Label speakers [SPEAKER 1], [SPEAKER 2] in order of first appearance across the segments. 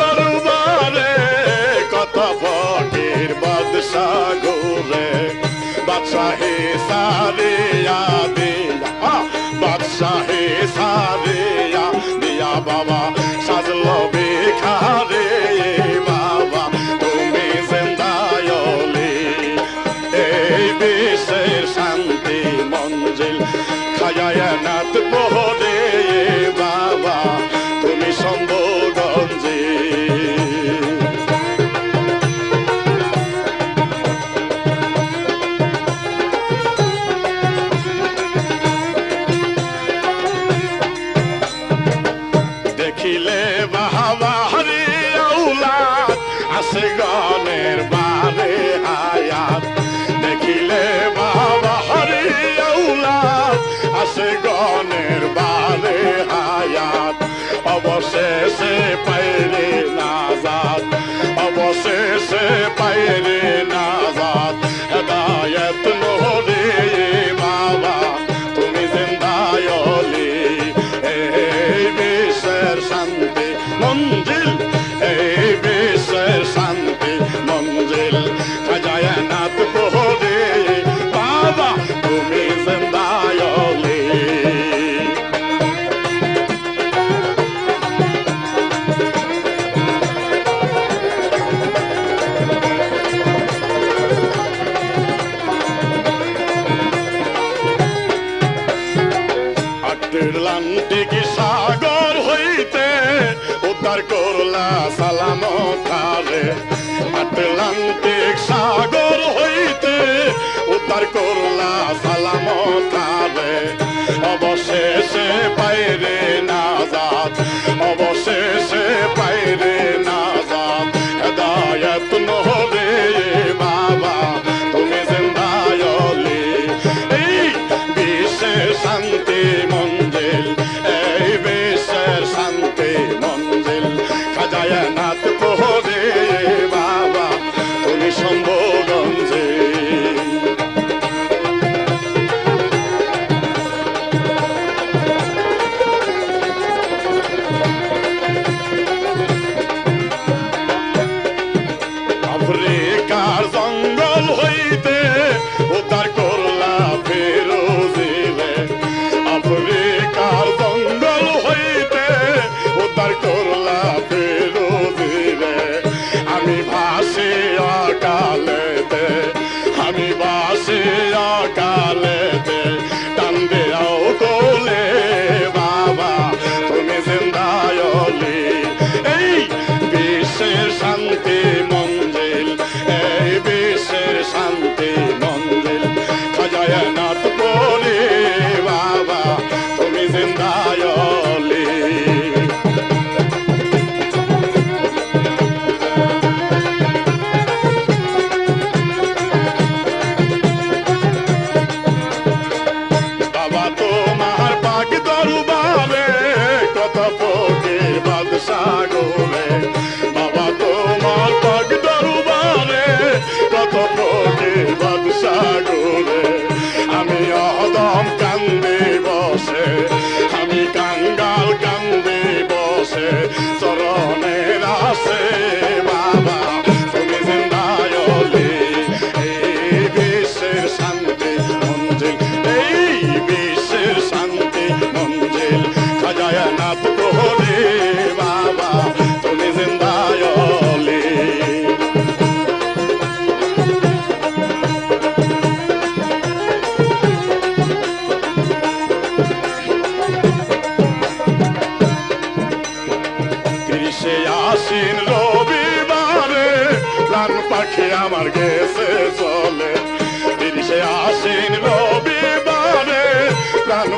[SPEAKER 1] দরবারে কত ফকির বাদশাহ বাদশাহে সারে দিয়া বাদশাহে সারে দিয়া বাবা, সাজলো বেখারে বাবা, তুমি জিন্দায়লি এই বিশ্বের শান্তি মঞ্জিল খায় না शांति मंजिल। बेस शांति मंजिल। खजाया नाथ को दे बाबा तुम्हें जिंदायोली अटलांटिक করলা সালাম তারে আটলান্ত నాటి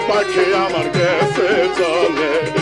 [SPEAKER 1] পাখে আমার গেছে চলে